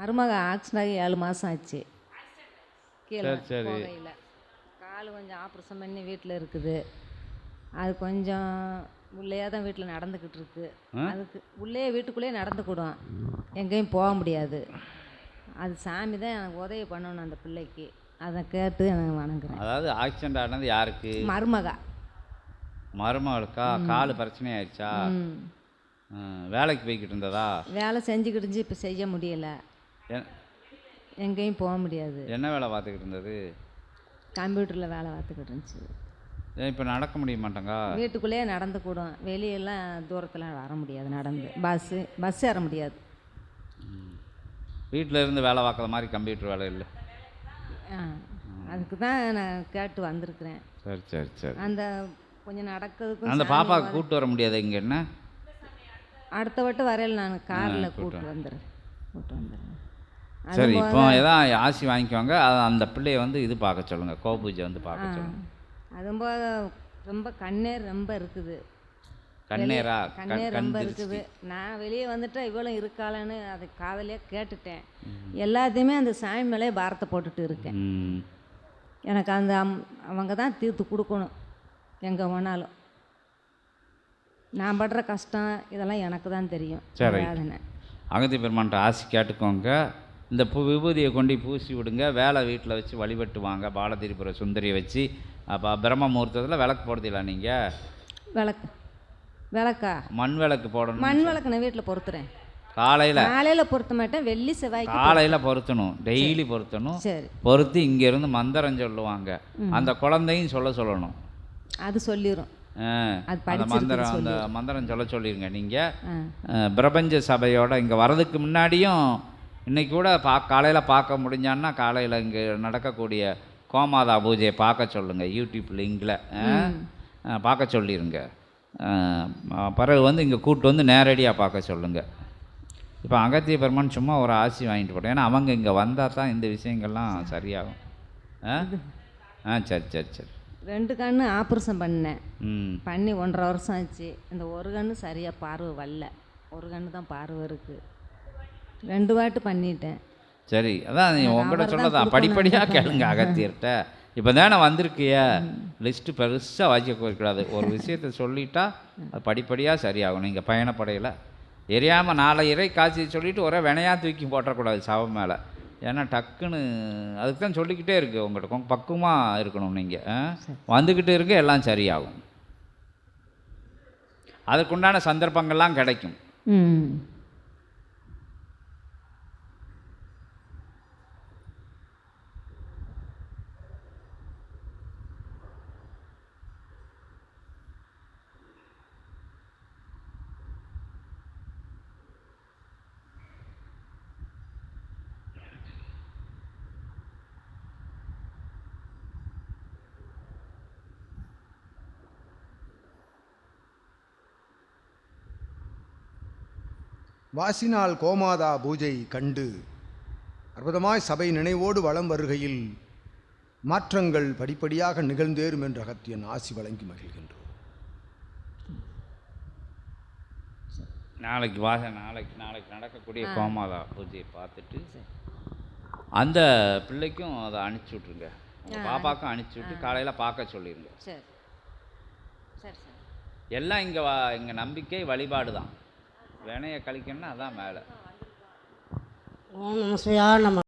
மருமக ஆக்சிடென்ட் ஆகி ஏழு மாதம் ஆச்சு. கீழே சரி, சரி. போகையில். கால் கொஞ்சம் ஆப்ரேஷன் பண்ணி வீட்டில் இருக்குது. அது கொஞ்சம் உள்ளேயே தான் வீட்டில் நடந்துக்கிட்டு இருக்கு. அதுக்கு உள்ளே வீட்டுக்குள்ளேயே நடந்துக்கிடும் எங்கேயும் போக முடியாது. அது சாமி தான் எனக்கு உதவி பண்ணணும் அந்த பிள்ளைக்கு. அதை கேட்டு நான் வணங்குறேன். அதாவது ஆக்சிடென்ட் ஆனது யாருக்கு? மருமக. மருமகளுக்கா? கால் பிரச்சனை ஆயிடுச்சா ம் வேலைக்கு போய்கிட்டு இருந்ததா? வேலை செஞ்சுக்கிட்டு இப்போ செய்ய முடியல. எங்கேயும் போக முடியாது. என்ன வேலை பார்த்துக்கிட்டு இருந்தது? கம்ப்யூட்டரில் வேலை பார்த்துக்கிட்டு இருந்துச்சு. இப்போ நடக்க முடிய மாட்டேங்கா? வீட்டுக்குள்ளேயே நடந்து கூடும். வெளியெல்லாம் தூரத்தில் வர முடியாது நடந்து. பஸ்ஸு பஸ் ஏற முடியாது. வீட்டில் இருந்து வேலை பார்க்குற மாதிரி கம்ப்யூட்டர் வேலை இல்லை. அதுக்கு தான் நான் கேட்டு வந்திருக்கிறேன். சரி சரி சரி. அந்த கொஞ்சம் நடக்கிறதுக்கும் அந்த பாப்பாவுக்கு கூப்பிட்டு வர முடியாது இங்கே என்ன? அடுத்த வட்டம் வரையில் நான் காரில் கூப்பிட்டு வந்துடுறேன். கூப்பிட்டு வந்துடுறேன். சரி இப்போ எதாவது ஆசி வாங்கிக்குவாங்க அந்த பிள்ளைய வந்து இது பார்க்க சொல்லுங்க. கோபூஜை வந்து பார்க்க சொல்லுங்க. போக ரொம்ப கண்ணீர் ரொம்ப இருக்குது. கண்ணேரா? கண் கண்ணீர் கண் ரொம்ப. இருக்குது. நான் வெளியே வந்துட்டா இவ்வளோ இருக்காளன்னு அதை காதலியே கேட்டுட்டேன். எல்லாத்தையுமே அந்த சாமி மேலே பாரத்தை போட்டுட்டு இருக்கேன். எனக்கு அந்த அம்- அவங்க தான் தீர்த்து கொடுக்கணும் எங்கே போனாலும். நான் படுற கஷ்டம் இதெல்லாம் எனக்கு தான் தெரியும். சரி. அகதி பெருமான்ட்ட ஆசி கேட்டுக்கோங்க. இந்த பூ விபூதியை கொண்டு பூசி விடுங்க. வேலை வீட்டில் வச்சு வழிபட்டு வாங்க பாலதிரிபுர சுந்தரியை வச்சு. அப்போ பிரம்ம முகூர்த்தத்தில் விளக்கு போடுறதில்ல நீங்கள் விளக்கு. விளக்கா? மண் விளக்கு போடணும் மண் விளக்கு நான் வீட்டில் பொறுத்துறேன். காலையில்? காலையில் பொருத்த மாட்டேன். வெள்ளி செவ்வாய்க்கு காலையில் பொருத்தணும் டெய்லி பொருத்தணும் சரி. பொருத்தி இங்கேருந்து மந்திரம் சொல்லுவாங்க. அந்த குழந்தையும் சொல்ல சொல்லணும். அது சொல்லிடும் அந்த மந்திரம் அந்த மந்திரம் சொல்ல சொல்லிருங்க நீங்கள் பிரபஞ்ச சபையோட இங்கே வர்றதுக்கு முன்னாடியும் இன்னைக்கு கூட பா காலையில் பார்க்க முடிஞ்சான்னா காலையில் இங்கே நடக்கக்கூடிய கோமாதா பூஜையை பார்க்க சொல்லுங்கள் யூடியூப் லிங்கில். பார்க்க சொல்லிடுங்க பிறகு வந்து இங்கே கூட்டு வந்து நேரடியாக பார்க்க சொல்லுங்கள் இப்போ அகத்திய பெருமான் சும்மா ஒரு ஆசி வாங்கிட்டு போட்டேன். ஏன்னா அவங்க இங்கே வந்தால் தான் இந்த விஷயங்கள்லாம் சரியாகும். ஆ? ஆ சரி சரி சரி. ரெண்டு கண்ணு ஆப்ரேஷன் பண்ணேன். பண்ணி ஒன்றரை வருஷம் ஆச்சு. இந்த ஒரு கண்ணு சரியாக பார்வை வரல. ஒரு கண்ணு தான் பார்வை இருக்குது ரெண்டு வாட்டு பண்ணிட்டேன். சரி அதான் நீ உங்கள்கிட்ட சொன்னதான் படிப்படியாக. கேளுங்க அகத்தியர்கிட்ட. இப்போ தானே வந்திருக்கிய? லிஸ்ட்டு பெருசாக வாசிக்க கூடாது ஒரு விஷயத்த சொல்லிட்டா அது படிப்படியாக சரியாகும். நீங்கள் பயணப்படையில் எரியாமல் நாலு இறை காட்சி சொல்லிட்டு ஒரே வினையாக தூக்கி போட்டக்கூடாது சவம் மேலே. ஏன்னா டக்குன்னு அதுக்கு தான் சொல்லிக்கிட்டே இருக்கு உங்கள்கிட்ட பக்குவமாக இருக்கணும் நீங்கள் வந்துக்கிட்டு இருக்க எல்லாம் சரியாகும். அதுக்குண்டான சந்தர்ப்பங்கள்லாம் கிடைக்கும். வாசினால் கோமாதா பூஜை கண்டு அற்புதமாய் சபை நினைவோடு வலம் வருகையில் மாற்றங்கள் படிப்படியாக நிகழ்ந்தேறும் என்ற அகத்தியன் ஆசி வழங்கி மகிழ்கின்றோம். நாளைக்கு வாச நாளைக்கு நாளைக்கு நடக்கக்கூடிய கோமாதா பூஜையை பார்த்துட்டு அந்த பிள்ளைக்கும் அதை அனுப்பிச்சி விட்ருங்க உங்கள் பாப்பாக்கும் அனுப்பிச்சி விட்டு காலையில் பார்க்க சொல்லிடுங்க சரி. சரி சரி. எல்லாம் இங்கே வா இங்கே நம்பிக்கை வழிபாடு தான் வினையை கழிக்கணும்னா அதான் மேலே. ஓம் நம சிவாய நம